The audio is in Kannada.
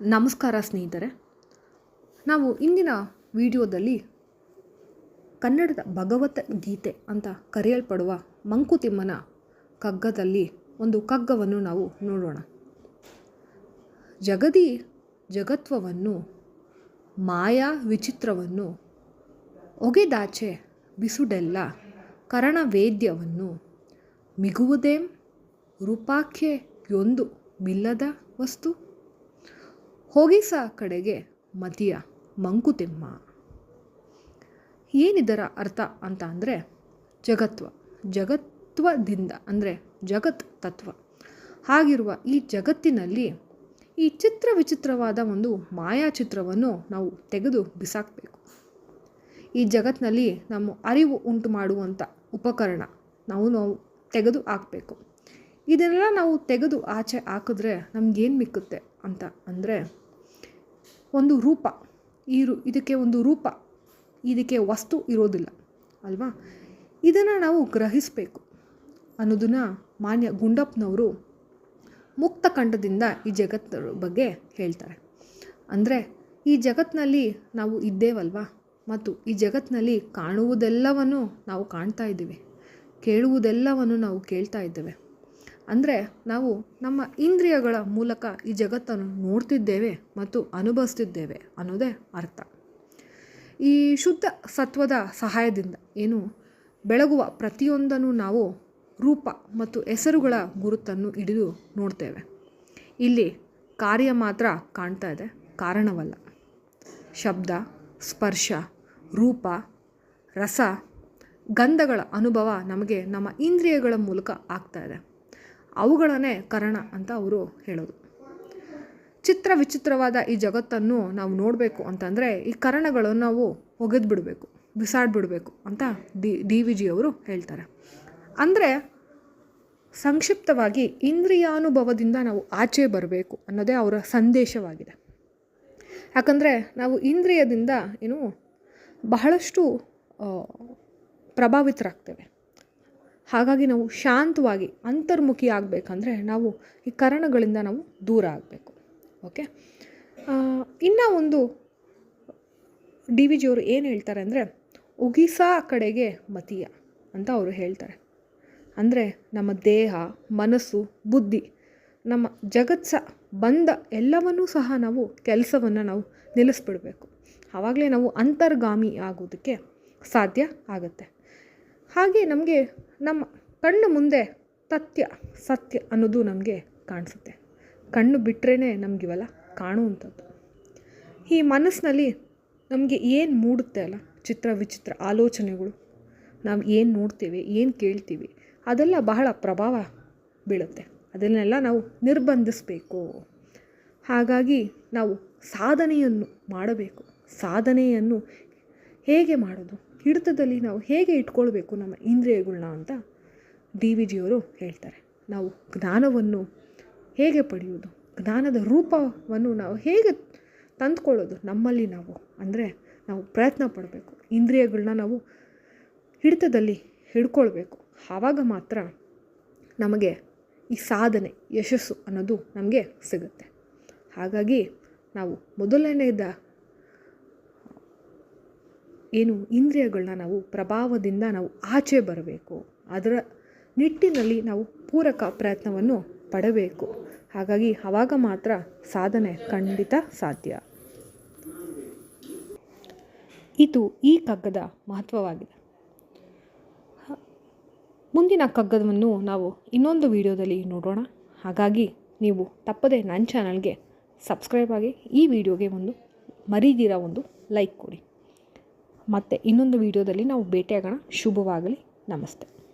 ನಮಸ್ಕಾರ ಸ್ನೇಹಿತರೆ. ನಾವು ಇಂದಿನ ವಿಡಿಯೋದಲ್ಲಿ ಕನ್ನಡದ ಭಗವದ್ಗೀತೆ ಅಂತ ಕರೆಯಲ್ಪಡುವ ಮಂಕುತಿಮ್ಮನ ಕಗ್ಗದಲ್ಲಿ ಒಂದು ಕಗ್ಗವನ್ನು ನಾವು ನೋಡೋಣ. ಜಗದಿ ಜಗತ್ವವನ್ನು, ಮಾಯಾ ವಿಚಿತ್ರವನ್ನು, ಒಗೆದಾಚೆ ಬಿಸುಡೆಲ್ಲ ಕರಣವೇದ್ಯವನ್ನು, ಮಿಗುವುದೇಂ ರೂಪಾಖ್ಯೆಯೊಂದು ಮಿಲ್ಲದ ವಸ್ತು ಹೋಗಿಸ ಕಡೆಗೆ ಮತಿಯ ಮಂಕುತಿಮ್ಮ. ಏನಿದರ ಅರ್ಥ ಅಂತ ಅಂದರೆ ಜಗತ್ವ, ಜಗತ್ವದಿಂದ ಅಂದರೆ ಜಗತ್ ತತ್ವ. ಹಾಗಿರುವ ಈ ಜಗತ್ತಿನಲ್ಲಿ ಈ ಚಿತ್ರ ವಿಚಿತ್ರವಾದ ಒಂದು ಮಾಯಾ ಚಿತ್ರವನ್ನು ನಾವು ತೆಗೆದು ಬಿಸಾಕಬೇಕು. ಈ ಜಗತ್ತಿನಲ್ಲಿ ನಮ್ಮ ಅರಿವು ಉಂಟು ಮಾಡುವಂಥ ಉಪಕರಣ ನಾವು ನಾವು ತೆಗೆದು ಹಾಕಬೇಕು. ಇದನ್ನೆಲ್ಲ ನಾವು ತೆಗೆದು ಆಚೆ ಹಾಕಿದ್ರೆ ನಮಗೇನು ಮಿಕ್ಕುತ್ತೆ ಅಂತ ಅಂದರೆ ಒಂದು ರೂಪ. ಈ ರು ಇದಕ್ಕೆ ಒಂದು ರೂಪ. ಇದಕ್ಕೆ ವಸ್ತು ಇರೋದಿಲ್ಲ, ಅಲ್ವಾ? ಇದನ್ನು ನಾವು ಗ್ರಹಿಸಬೇಕು ಅನ್ನೋದನ್ನು ಮಾನ್ಯ ಗುಂಡಪ್ಪನವರು ಮುಕ್ತ ಕಂಠದಿಂದ ಈ ಜಗತ್ತರ ಬಗ್ಗೆ ಹೇಳ್ತಾರೆ. ಅಂದರೆ ಈ ಜಗತ್ತಿನಲ್ಲಿ ನಾವು ಇದ್ದೇವಲ್ವಾ? ಮತ್ತು ಈ ಜಗತ್ತಿನಲ್ಲಿ ಕಾಣುವುದೆಲ್ಲವನ್ನು ನಾವು ಕಾಣ್ತಾ ಇದ್ದೀವಿ, ಕೇಳುವುದೆಲ್ಲವನ್ನು ನಾವು ಕೇಳ್ತಾ ಇದ್ದೇವೆ. ಅಂದರೆ ನಾವು ನಮ್ಮ ಇಂದ್ರಿಯಗಳ ಮೂಲಕ ಈ ಜಗತ್ತನ್ನು ನೋಡ್ತಿದ್ದೇವೆ ಮತ್ತು ಅನುಭವಿಸ್ತಿದ್ದೇವೆ ಅನ್ನೋದೇ ಅರ್ಥ. ಈ ಶುದ್ಧ ಸತ್ವದ ಸಹಾಯದಿಂದ ಏನು ಬೆಳಗುವ ಪ್ರತಿಯೊಂದನ್ನು ನಾವು ರೂಪ ಮತ್ತು ಹೆಸರುಗಳ ಗುರುತನ್ನು ಹಿಡಿದು ನೋಡ್ತೇವೆ. ಇಲ್ಲಿ ಕಾರ್ಯ ಮಾತ್ರ ಕಾಣ್ತಾ ಇದೆ, ಕಾರಣವಲ್ಲ. ಶಬ್ದ, ಸ್ಪರ್ಶ, ರೂಪ, ರಸ, ಗಂಧಗಳ ಅನುಭವ ನಮಗೆ ನಮ್ಮ ಇಂದ್ರಿಯಗಳ ಮೂಲಕ ಆಗ್ತಾ ಇದೆ. ಅವುಗಳನ್ನೇ ಕರಣ ಅಂತ ಅವರು ಹೇಳೋದು. ಚಿತ್ರ ವಿಚಿತ್ರವಾದ ಈ ಜಗತ್ತನ್ನು ನಾವು ನೋಡಬೇಕು ಅಂತಂದರೆ ಈ ಕರಣಗಳನ್ನು ನಾವು ಒಗೆದು ಬಿಡಬೇಕು ಬಿಸಾಡಿಬಿಡಬೇಕು ಅಂತ ಡಿ ಡಿ ವಿ ಜಿ ಅವರು ಹೇಳ್ತಾರೆ. ಅಂದರೆ ಸಂಕ್ಷಿಪ್ತವಾಗಿ ಇಂದ್ರಿಯಾನುಭವದಿಂದ ನಾವು ಆಚೆ ಬರಬೇಕು ಅನ್ನೋದೇ ಅವರ ಸಂದೇಶವಾಗಿದೆ. ಯಾಕಂದರೆ ನಾವು ಇಂದ್ರಿಯದಿಂದ ಏನು ಬಹಳಷ್ಟು ಪ್ರಭಾವಿತರಾಗ್ತೇವೆ. ಹಾಗಾಗಿ ನಾವು ಶಾಂತವಾಗಿ ಅಂತರ್ಮುಖಿ ಆಗಬೇಕಂದ್ರೆ ನಾವು ಈ ಕರಣಗಳಿಂದ ನಾವು ದೂರ ಆಗಬೇಕು. ಓಕೆ ಇನ್ನು ಒಂದು ಡಿ ವಿ ಜಿಯವರು ಏನು ಹೇಳ್ತಾರೆ ಅಂದರೆ, ಉಗಿಸಾ ಕಡೆಗೆ ಮತೀಯ ಅಂತ ಅವರು ಹೇಳ್ತಾರೆ. ಅಂದರೆ ನಮ್ಮ ದೇಹ, ಮನಸ್ಸು, ಬುದ್ಧಿ, ನಮ್ಮ ಜಗತ್ಸ ಬಂದ ಎಲ್ಲವನ್ನೂ ಸಹ ನಾವು ಕೆಲಸವನ್ನು ನಾವು ನಿಲ್ಲಿಸ್ಬಿಡಬೇಕು. ಆವಾಗಲೇ ನಾವು ಅಂತರ್ಗಾಮಿ ಆಗೋದಕ್ಕೆ ಸಾಧ್ಯ ಆಗುತ್ತೆ. ಹಾಗೆ ನಮಗೆ ನಮ್ಮ ಕಣ್ಣು ಮುಂದೆ ತತ್ಯ ಸತ್ಯ ಅನ್ನೋದು ನಮಗೆ ಕಾಣಿಸುತ್ತೆ. ಕಣ್ಣು ಬಿಟ್ಟರೇ ನಮಗಿವೆಲ್ಲ ಕಾಣುವಂಥದ್ದು. ಈ ಮನಸ್ಸಿನಲ್ಲಿ ನಮಗೆ ಏನು ಮೂಡುತ್ತೆ ಅಲ್ಲ? ಚಿತ್ರ ವಿಚಿತ್ರ ಆಲೋಚನೆಗಳು. ನಾವು ಏನು ನೋಡ್ತೀವಿ, ಏನು ಕೇಳ್ತೀವಿ, ಅದೆಲ್ಲ ಬಹಳ ಪ್ರಭಾವ ಬೀಳುತ್ತೆ. ಅದನ್ನೆಲ್ಲ ನಾವು ನಿರ್ಬಂಧಿಸಬೇಕು. ಹಾಗಾಗಿ ನಾವು ಸಾಧನೆಯನ್ನು ಮಾಡಬೇಕು. ಸಾಧನೆಯನ್ನು ಹೇಗೆ ಮಾಡೋದು? ಹಿಡಿತದಲ್ಲಿ ನಾವು ಹೇಗೆ ಇಟ್ಕೊಳ್ಬೇಕು ನಮ್ಮ ಇಂದ್ರಿಯಗಳನ್ನ ಅಂತ ಡಿ ವಿ ಜಿಯವರು ಹೇಳ್ತಾರೆ. ನಾವು ಜ್ಞಾನವನ್ನು ಹೇಗೆ ಪಡೆಯೋದು ಜ್ಞಾನದ ರೂಪವನ್ನು ನಾವು ಹೇಗೆ ತಂದುಕೊಳ್ಳೋದು? ನಮ್ಮಲ್ಲಿ ನಾವು ಅಂದರೆ ನಾವು ಪ್ರಯತ್ನ ಪಡಬೇಕು. ಇಂದ್ರಿಯಗಳನ್ನ ನಾವು ಹಿಡಿತದಲ್ಲಿ ಹಿಡ್ಕೊಳ್ಬೇಕು. ಆವಾಗ ಮಾತ್ರ ನಮಗೆ ಈ ಸಾಧನೆ, ಯಶಸ್ಸು ಅನ್ನೋದು ನಮಗೆ ಸಿಗುತ್ತೆ. ಹಾಗಾಗಿ ನಾವು ಮೊದಲನೇದ ಏನು ಇಂದ್ರಿಯಗಳನ್ನ ನಾವು ಪ್ರಭಾವದಿಂದ ನಾವು ಆಚೆ ಬರಬೇಕು. ಅದರ ನಿಟ್ಟಿನಲ್ಲಿ ನಾವು ಪೂರಕ ಪ್ರಯತ್ನವನ್ನು ಪಡಬೇಕು. ಹಾಗಾಗಿ ಆವಾಗ ಮಾತ್ರ ಸಾಧನೆ ಖಂಡಿತ ಸಾಧ್ಯ. ಇದು ಈ ಕಗ್ಗದ ಮಹತ್ವವಾಗಿದೆ. ಮುಂದಿನ ಕಗ್ಗದವನ್ನು ನಾವು ಇನ್ನೊಂದು ವಿಡಿಯೋದಲ್ಲಿ ನೋಡೋಣ. ಹಾಗಾಗಿ ನೀವು ತಪ್ಪದೆ ನನ್ನ ಚಾನಲ್ಗೆ ಸಬ್ಸ್ಕ್ರೈಬ್ ಆಗಿ ಈ ವಿಡಿಯೋಗೆ ಒಂದು ಮರಿದಿರ ಒಂದು ಲೈಕ್ ಕೊಡಿ. ಮತ್ತು ಇನ್ನೊಂದು ವೀಡಿಯೋದಲ್ಲಿ ನಾವು ಭೇಟಿಯಾಗೋಣ. ಶುಭವಾಗಲಿ. ನಮಸ್ತೆ.